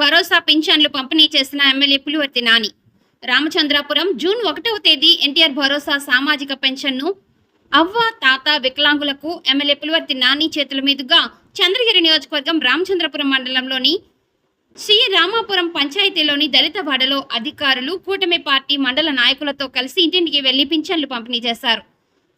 భరోసా పింఛన్లు పంపిణీ చేసిన ఎమ్మెల్యే పులివర్తి నాని. రామచంద్రాపురం జూన్ ఒకటవ తేదీ ఎన్టీఆర్ భరోసా సామాజిక పెన్షన్ను అవ్వ తాత వికలాంగులకు ఎమ్మెల్యే పులివర్తి నాని చేతుల మీదుగా చంద్రగిరి నియోజకవర్గం రామచంద్రపురం మండలంలోని శ్రీ రామాపురం పంచాయతీలోని దళితవాడలో అధికారులు కూటమి పార్టీ మండల నాయకులతో కలిసి ఇంటింటికి వెళ్ళి పింఛన్లు పంపిణీ చేశారు.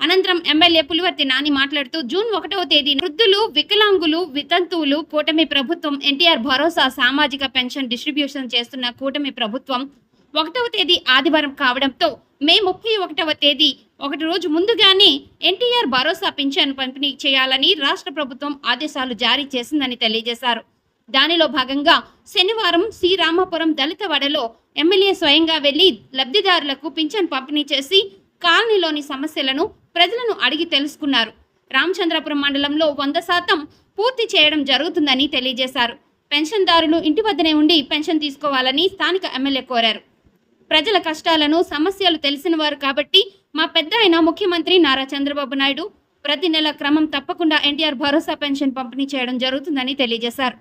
అనంతరం ఎమ్మెల్యే పులివర్తి నాని మాట్లాడుతూ జూన్ ఒకటవ తేదీ వృద్ధులు వికలాంగులు వితంతువులు కూటమి ప్రభుత్వం ఎన్టీఆర్ భరోసా సామాజిక పెన్షన్ డిస్ట్రిబ్యూషన్ చేస్తున్న కూటమి ప్రభుత్వం ఒకటవ తేదీ ఆదివారం కావడంతో మే ముప్పై ఒకటవ తేదీ ఒకటి రోజు ముందుగానే ఎన్టీఆర్ భరోసా పింఛన్ పంపిణీ చేయాలని రాష్ట్ర ప్రభుత్వం ఆదేశాలు జారీ చేసిందని తెలియజేశారు. దానిలో భాగంగా శనివారం శ్రీరామాపురం దళితవాడలో ఎమ్మెల్యే స్వయంగా వెళ్ళి లబ్ధిదారులకు పింఛన్ పంపిణీ చేసి కాలనీలోని సమస్యలను ప్రజలను అడిగి తెలుసుకున్నారు. రామచంద్రపురం మండలంలో వంద శాతం పూర్తి చేయడం జరుగుతుందని తెలియజేశారు. పెన్షన్దారులు ఇంటి వద్దనే ఉండి పెన్షన్ తీసుకోవాలని స్థానిక ఎమ్మెల్యే కోరారు. ప్రజల కష్టాలను సమస్యలు తెలిసిన వారు కాబట్టి మా పెద్ద ఆయన ముఖ్యమంత్రి నారా చంద్రబాబు నాయుడు ప్రతి నెల క్రమం తప్పకుండా ఎన్టీఆర్ భరోసా పెన్షన్ పంపిణీ చేయడం జరుగుతుందని తెలియజేశారు.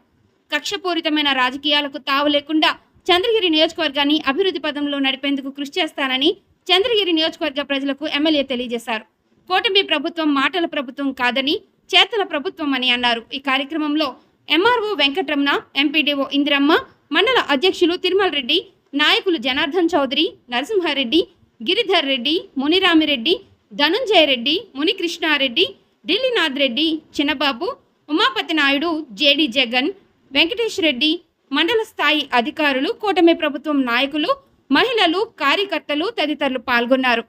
కక్షపూరితమైన రాజకీయాలకు తావు లేకుండా చంద్రగిరి నియోజకవర్గాన్ని అభివృద్ధి పదంలో నడిపేందుకు కృషి చేస్తానని చంద్రగిరి నియోజకవర్గ ప్రజలకు ఎమ్మెల్యే తెలియజేశారు. కూటమి ప్రభుత్వం మాటల ప్రభుత్వం కాదని చేతల ప్రభుత్వం అని అన్నారు. ఈ కార్యక్రమంలో ఎంఆర్ఓ వెంకటరమణ ఎంపీడీఓ ఇందిరమ్మ మండల అధ్యక్షులు తిరుమల రెడ్డి నాయకులు జనార్దన్ చౌదరి నరసింహారెడ్డి గిరిధర్ రెడ్డి మునిరామిరెడ్డి ధనుంజయ రెడ్డి మునికృష్ణారెడ్డి ఢిల్లీనాథ్ రెడ్డి చిన్నబాబు ఉమాపతి నాయుడు జేడి జగన్ వెంకటేష్ రెడ్డి మండల స్థాయి అధికారులు కూటమి ప్రభుత్వం నాయకులు మహిళలు కార్యకర్తలు తదితరులు పాల్గొన్నారు.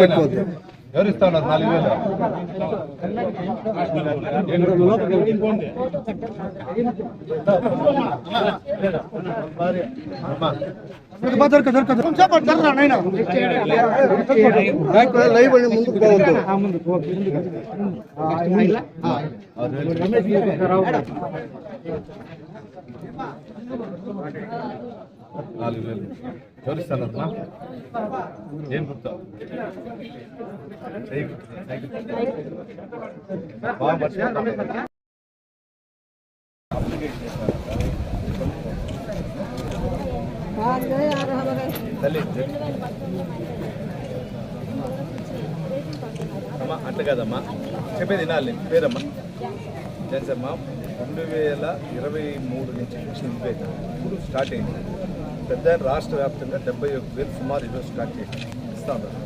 పెట్టుకోవద్దు. ఎవరు ఇస్తా ఉన్నారు నాలుగు వేలు? లైవ్ అండి ముందుకు పోవద్దు. నాలుగు వేలు. ఎవరు అమ్మా. ఏం గుర్తా? అమ్మా అట్లా కాదమ్మా. చెప్పేది వినాలి పేరమ్మా. జన్సమ్మా రెండు వేల ఇరవై మూడు నుంచి మిషన్ ఇంపేజ్ ఇప్పుడు స్టార్ట్ అయింది. పెద్ద రాష్ట్ర వ్యాప్తంగా డెబ్బై ఒక వేలు సుమారు ఈరోజు స్టార్ట్ చేసి ఇస్తా ఉన్నారు.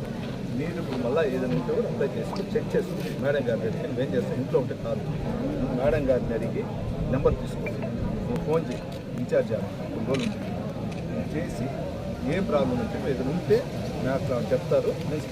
మీరు ఇప్పుడు మళ్ళీ ఏదైనా ఉంటే కూడా అప్లై చేసుకుని చెక్ చేసుకుని మేడం గారిని అడిగి నేను ఏం చేస్తాను ఇంట్లో ఉంటే కాదు. మేడం గారిని అడిగి నెంబర్ తీసుకో నువ్వు ఫోన్ చేయి. ఇన్ఛార్జ్. కొన్ని రోజులు చేసి ఏ ప్రాబ్లం ఉంటే ఏదైనా ఉంటే నాకు చెప్తారు. నేను.